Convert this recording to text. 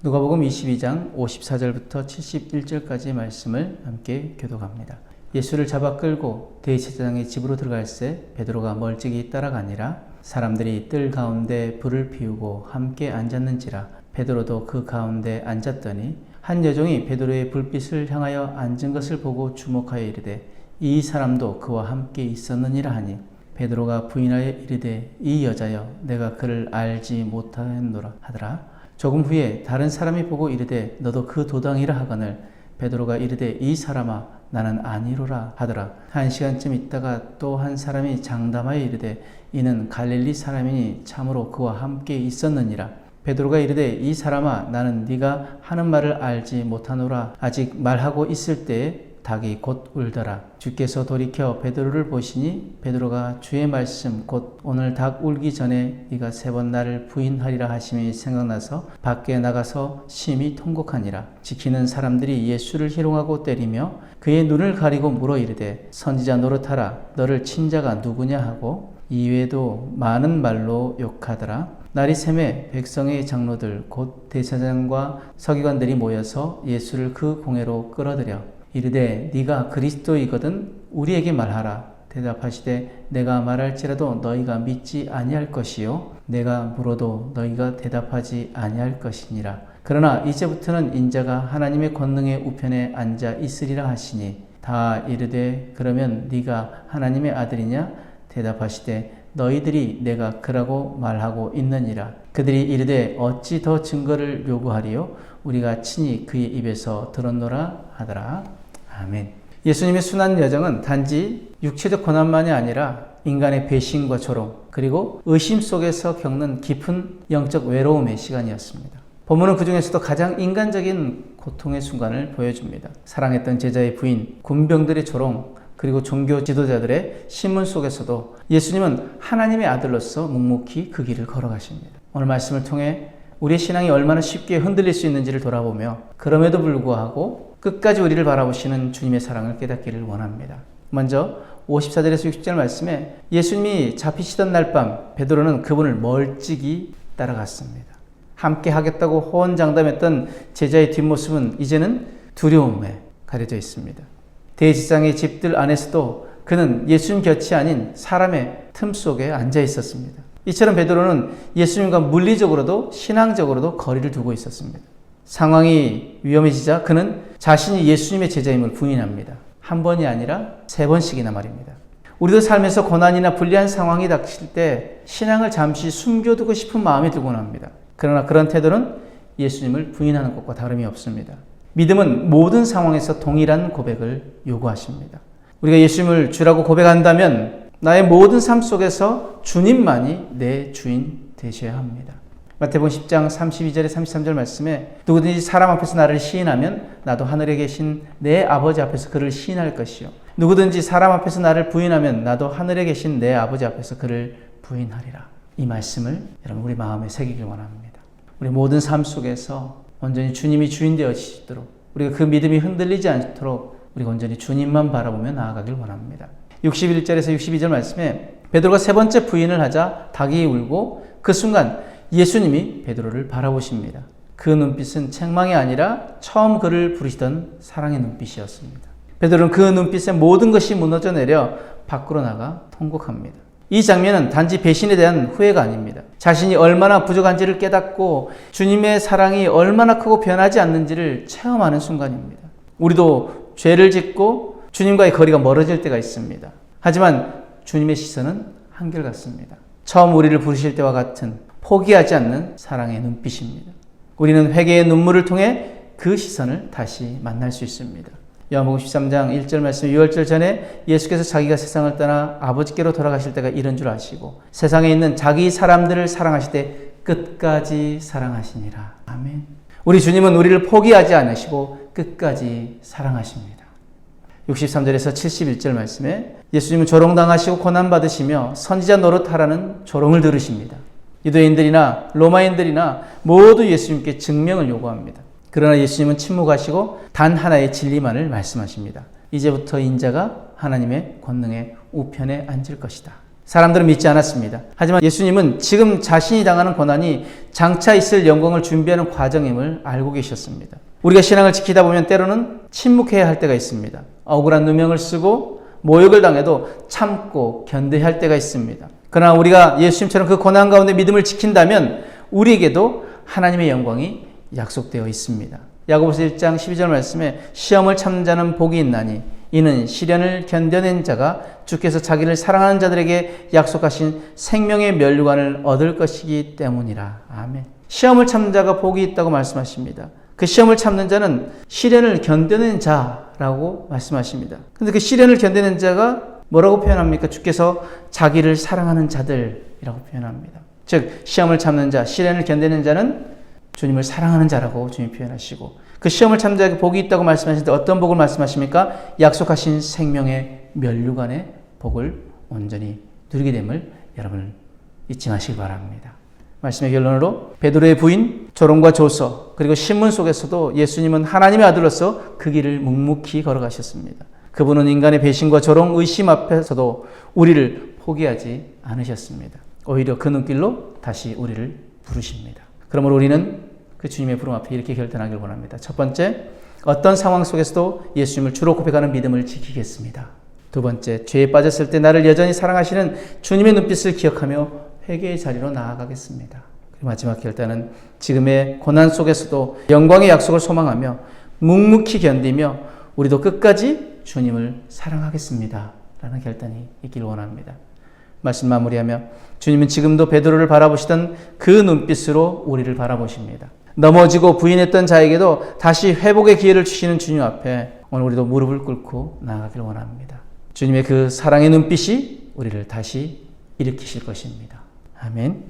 누가복음 22장 54절부터 71절까지의 말씀을 함께 교독합니다. 예수를 잡아 끌고 대제사장의 집으로 들어갈새 베드로가 멀찍이 따라가니라 사람들이 뜰 가운데 불을 피우고 함께 앉았는지라 베드로도 그 가운데 앉았더니 한 여종이 베드로의 불빛을 향하여 앉은 것을 보고 주목하여 이르되 이 사람도 그와 함께 있었느니라 하니 베드로가 부인하여 이르되 이 여자여 내가 그를 알지 못하였노라 하더라 조금 후에 다른 사람이 보고 이르되 너도 그 도당이라 하거늘 베드로가 이르되 이 사람아 나는 아니로라 하더라. 한 시간쯤 있다가 또 한 사람이 장담하여 이르되 이는 갈릴리 사람이니 참으로 그와 함께 있었느니라. 베드로가 이르되 이 사람아 나는 네가 하는 말을 알지 못하노라. 아직 말하고 있을 때에 닭이 곧 울더라. 주께서 돌이켜 베드로를 보시니 베드로가 주의 말씀 곧 오늘 닭 울기 전에 네가 세 번 나를 부인하리라 하심이 생각나서 밖에 나가서 심히 통곡하니라. 지키는 사람들이 예수를 희롱하고 때리며 그의 눈을 가리고 물어 이르되 선지자 노릇하라. 너를 친자가 누구냐 하고 이외에도 많은 말로 욕하더라. 날이 샘에 백성의 장로들 곧 대사장과 서기관들이 모여서 예수를 그 공회로 끌어들여 이르되 네가 그리스도이거든 우리에게 말하라. 대답하시되 내가 말할지라도 너희가 믿지 아니할 것이요. 내가 물어도 너희가 대답하지 아니할 것이니라. 그러나 이제부터는 인자가 하나님의 권능의 우편에 앉아 있으리라 하시니 다 이르되 그러면 네가 하나님의 아들이냐? 대답하시되 너희들이 내가 그라고 말하고 있느니라. 그들이 이르되 어찌 더 증거를 요구하리요? 우리가 친히 그의 입에서 들었노라 하더라 아멘 예수님의 순환 여정은 단지 육체적 고난만이 아니라 인간의 배신과 조롱 그리고 의심 속에서 겪는 깊은 영적 외로움의 시간이었습니다. 본문은 그 중에서도 가장 인간적인 고통의 순간을 보여줍니다. 사랑했던 제자의 부인, 군병들의 조롱, 그리고 종교 지도자들의 신문 속에서도 예수님은 하나님의 아들로서 묵묵히 그 길을 걸어가십니다. 오늘 말씀을 통해 우리의 신앙이 얼마나 쉽게 흔들릴 수 있는지를 돌아보며 그럼에도 불구하고 끝까지 우리를 바라보시는 주님의 사랑을 깨닫기를 원합니다. 먼저 54절에서 60절 말씀에 예수님이 잡히시던 날 밤 베드로는 그분을 멀찍이 따라갔습니다. 함께 하겠다고 호언장담했던 제자의 뒷모습은 이제는 두려움에 가려져 있습니다. 대지장의 집들 안에서도 그는 예수님 곁이 아닌 사람의 틈 속에 앉아 있었습니다. 이처럼 베드로는 예수님과 물리적으로도 신앙적으로도 거리를 두고 있었습니다. 상황이 위험해지자 그는 자신이 예수님의 제자임을 부인합니다. 한 번이 아니라 세 번씩이나 말입니다. 우리도 삶에서 고난이나 불리한 상황이 닥칠 때 신앙을 잠시 숨겨두고 싶은 마음이 들곤 합니다. 그러나 그런 태도는 예수님을 부인하는 것과 다름이 없습니다. 믿음은 모든 상황에서 동일한 고백을 요구하십니다. 우리가 예수님을 주라고 고백한다면 나의 모든 삶 속에서 주님만이 내 주인 되셔야 합니다. 마태복음 10장 32절에 33절 말씀에 누구든지 사람 앞에서 나를 시인하면 나도 하늘에 계신 내 아버지 앞에서 그를 시인할 것이요 누구든지 사람 앞에서 나를 부인하면 나도 하늘에 계신 내 아버지 앞에서 그를 부인하리라. 이 말씀을 여러분 우리 마음에 새기길 원합니다. 우리 모든 삶 속에서 온전히 주님이 주인 되어지도록 우리가 그 믿음이 흔들리지 않도록 우리가 온전히 주님만 바라보며 나아가길 원합니다. 61절에서 62절 말씀에 베드로가 세 번째 부인을 하자 닭이 울고 그 순간 예수님이 베드로를 바라보십니다. 그 눈빛은 책망이 아니라 처음 그를 부르시던 사랑의 눈빛이었습니다. 베드로는 그 눈빛에 모든 것이 무너져 내려 밖으로 나가 통곡합니다. 이 장면은 단지 배신에 대한 후회가 아닙니다. 자신이 얼마나 부족한지를 깨닫고 주님의 사랑이 얼마나 크고 변하지 않는지를 체험하는 순간입니다. 우리도 죄를 짓고 주님과의 거리가 멀어질 때가 있습니다. 하지만 주님의 시선은 한결같습니다. 처음 우리를 부르실 때와 같은 포기하지 않는 사랑의 눈빛입니다. 우리는 회개의 눈물을 통해 그 시선을 다시 만날 수 있습니다. 요한복음 13장 1절 말씀 6월절 전에 예수께서 자기가 세상을 떠나 아버지께로 돌아가실 때가 이런 줄 아시고 세상에 있는 자기 사람들을 사랑하실 때 끝까지 사랑하시니라. 아멘. 우리 주님은 우리를 포기하지 않으시고 끝까지 사랑하십니다. 63절에서 71절 말씀에 예수님은 조롱당하시고 고난받으시며 선지자 노릇하라는 조롱을 들으십니다. 유대인들이나 로마인들이나 모두 예수님께 증명을 요구합니다. 그러나 예수님은 침묵하시고 단 하나의 진리만을 말씀하십니다. 이제부터 인자가 하나님의 권능의 우편에 앉을 것이다. 사람들은 믿지 않았습니다. 하지만 예수님은 지금 자신이 당하는 고난이 장차 있을 영광을 준비하는 과정임을 알고 계셨습니다. 우리가 신앙을 지키다 보면 때로는 침묵해야 할 때가 있습니다. 억울한 누명을 쓰고 모욕을 당해도 참고 견뎌야 할 때가 있습니다. 그러나 우리가 예수님처럼 그 고난 가운데 믿음을 지킨다면 우리에게도 하나님의 영광이 약속되어 있습니다. 야고보서 1장 12절 말씀에 시험을 참는 자는 복이 있나니 이는 시련을 견뎌낸 자가 주께서 자기를 사랑하는 자들에게 약속하신 생명의 면류관을 얻을 것이기 때문이라. 아멘. 시험을 참는 자가 복이 있다고 말씀하십니다. 그 시험을 참는 자는 시련을 견뎌낸 자라고 말씀하십니다. 근데 그 시련을 견뎌낸 자가 뭐라고 표현합니까? 주께서 자기를 사랑하는 자들이라고 표현합니다. 즉 시험을 참는 자, 시련을 견디는 자는 주님을 사랑하는 자라고 주님 표현하시고 그 시험을 참는 자에게 복이 있다고 말씀하시는데 어떤 복을 말씀하십니까? 약속하신 생명의 면류관의 복을 온전히 누리게 됨을 여러분 잊지 마시기 바랍니다. 말씀의 결론으로 베드로의 부인 조롱과 조서 그리고 신문 속에서도 예수님은 하나님의 아들로서 그 길을 묵묵히 걸어가셨습니다. 그분은 인간의 배신과 조롱, 의심 앞에서도 우리를 포기하지 않으셨습니다. 오히려 그 눈길로 다시 우리를 부르십니다. 그러므로 우리는 그 주님의 부름 앞에 이렇게 결단하길 원합니다. 첫 번째, 어떤 상황 속에서도 예수님을 주로 고백하는 믿음을 지키겠습니다. 두 번째, 죄에 빠졌을 때 나를 여전히 사랑하시는 주님의 눈빛을 기억하며 회개의 자리로 나아가겠습니다. 마지막 결단은 지금의 고난 속에서도 영광의 약속을 소망하며 묵묵히 견디며 우리도 끝까지 주님을 사랑하겠습니다. 라는 결단이 있길 원합니다. 말씀 마무리하며 주님은 지금도 베드로를 바라보시던 그 눈빛으로 우리를 바라보십니다. 넘어지고 부인했던 자에게도 다시 회복의 기회를 주시는 주님 앞에 오늘 우리도 무릎을 꿇고 나아가길 원합니다. 주님의 그 사랑의 눈빛이 우리를 다시 일으키실 것입니다. 아멘.